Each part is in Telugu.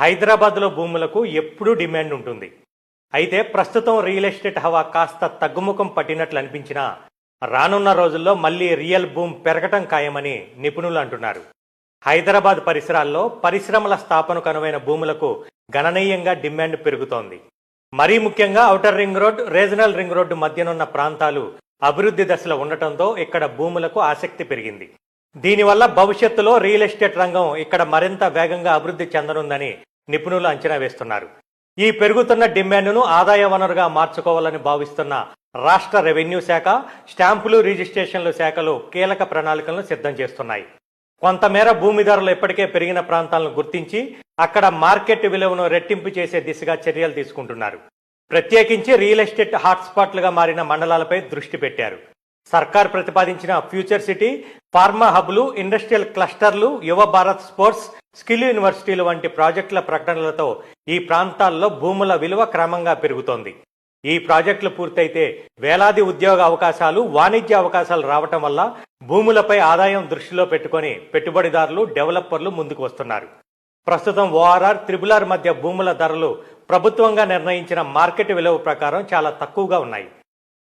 హైదరాబాద్లో భూములకు ఎప్పుడూ డిమాండ్ ఉంటుంది. అయితే ప్రస్తుతం రియల్ ఎస్టేట్ హవా కాస్త తగ్గుముఖం పట్టినట్లు అనిపించినా రానున్న రోజుల్లో మళ్ళీ రియల్ భూమ్ పెరగటం ఖాయమని నిపుణులు అంటున్నారు. హైదరాబాద్ పరిసరాల్లో పరిశ్రమల స్థాపనకు అనువైన భూములకు గణనీయంగా డిమాండ్ పెరుగుతోంది. మరీ ముఖ్యంగా outer ring road regional ring road మధ్యనున్న ప్రాంతాలు అభివృద్ధి దశలో ఉండటంతో ఇక్కడ భూములకు ఆసక్తి పెరిగింది. దీనివల్ల భవిష్యత్తులో రియల్ ఎస్టేట్ రంగం ఇక్కడ మరింత వేగంగా అభివృద్ధి చెందనుందని నిపుణులు అంచనా వేస్తున్నారు. ఈ పెరుగుతున్న డిమాండ్ను ఆదాయ వనరుగా మార్చుకోవాలని భావిస్తున్న రాష్ట్ర రెవెన్యూ శాఖ స్టాంపులు రిజిస్ట్రేషన్ల శాఖలు కీలక ప్రణాళికలను సిద్ధం చేస్తున్నాయి. కొంతమేర భూమి ధరలు ఇప్పటికే పెరిగిన ప్రాంతాలను గుర్తించి అక్కడ మార్కెట్ విలువను రెట్టింపు చేసే దిశగా చర్యలు తీసుకుంటున్నారు. ప్రత్యేకించి రియల్ ఎస్టేట్ హాట్స్పాట్లుగా మారిన మండలాలపై దృష్టి పెట్టారు. సర్కార్ ప్రతిపాదించిన ఫ్యూచర్ సిటీ ఫార్మా హబ్లు ఇండస్ట్రియల్ క్లస్టర్లు యువ భారత్ స్పోర్ట్స్ స్కిల్ యూనివర్సిటీలు వంటి ప్రాజెక్టుల ప్రకటనలతో ఈ ప్రాంతాల్లో భూముల విలువ క్రమంగా పెరుగుతోంది. ఈ ప్రాజెక్టులు పూర్తయితే వేలాది ఉద్యోగ అవకాశాలు వాణిజ్య అవకాశాలు రావటం వల్ల భూములపై ఆదాయం దృష్టిలో పెట్టుకొని పెట్టుబడిదారులు డెవలపర్లు ముందుకు వస్తున్నారు. ప్రస్తుతం ఓఆర్ఆర్ త్రిబులార్ మధ్య భూముల ధరలు ప్రభుత్వంగా నిర్ణయించిన మార్కెట్ విలువ ప్రకారం చాలా తక్కువగా ఉన్నాయి.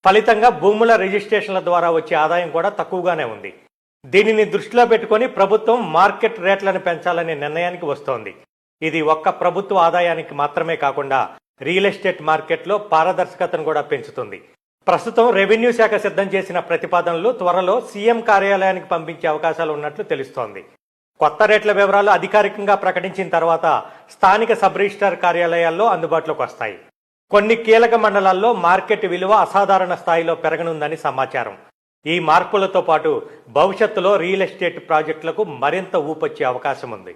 ఫలితంగా భూముల రిజిస్ట్రేషన్ల ద్వారా వచ్చే ఆదాయం కూడా తక్కువగానే ఉంది. దీనిని దృష్టిలో పెట్టుకొని ప్రభుత్వం మార్కెట్ రేట్లను పెంచాలనే నిర్ణయానికి వస్తోంది. ఇది ఒక్క ప్రభుత్వ ఆదాయానికి మాత్రమే కాకుండా రియల్ ఎస్టేట్ మార్కెట్లో పారదర్శకతను కూడా పెంచుతుంది. ప్రస్తుతం రెవెన్యూ శాఖ సిద్ధం చేసిన ప్రతిపాదనలు త్వరలో సీఎం కార్యాలయానికి పంపించే అవకాశాలు ఉన్నట్లు తెలుస్తోంది. కొత్త రేట్ల వివరాలు అధికారికంగా ప్రకటించిన తర్వాత స్థానిక సబ్ రిజిస్టార్ కార్యాలయాల్లో అందుబాటులోకి వస్తాయి. కొన్ని కీలక మండలాల్లో మార్కెట్ విలువ అసాధారణ స్థాయిలో పెరగనుందని సమాచారం. ఈ మార్పులతో పాటు భవిష్యత్తులో రియల్ ఎస్టేట్ ప్రాజెక్టులకు మరింత ఊపొచ్చే అవకాశం ఉంది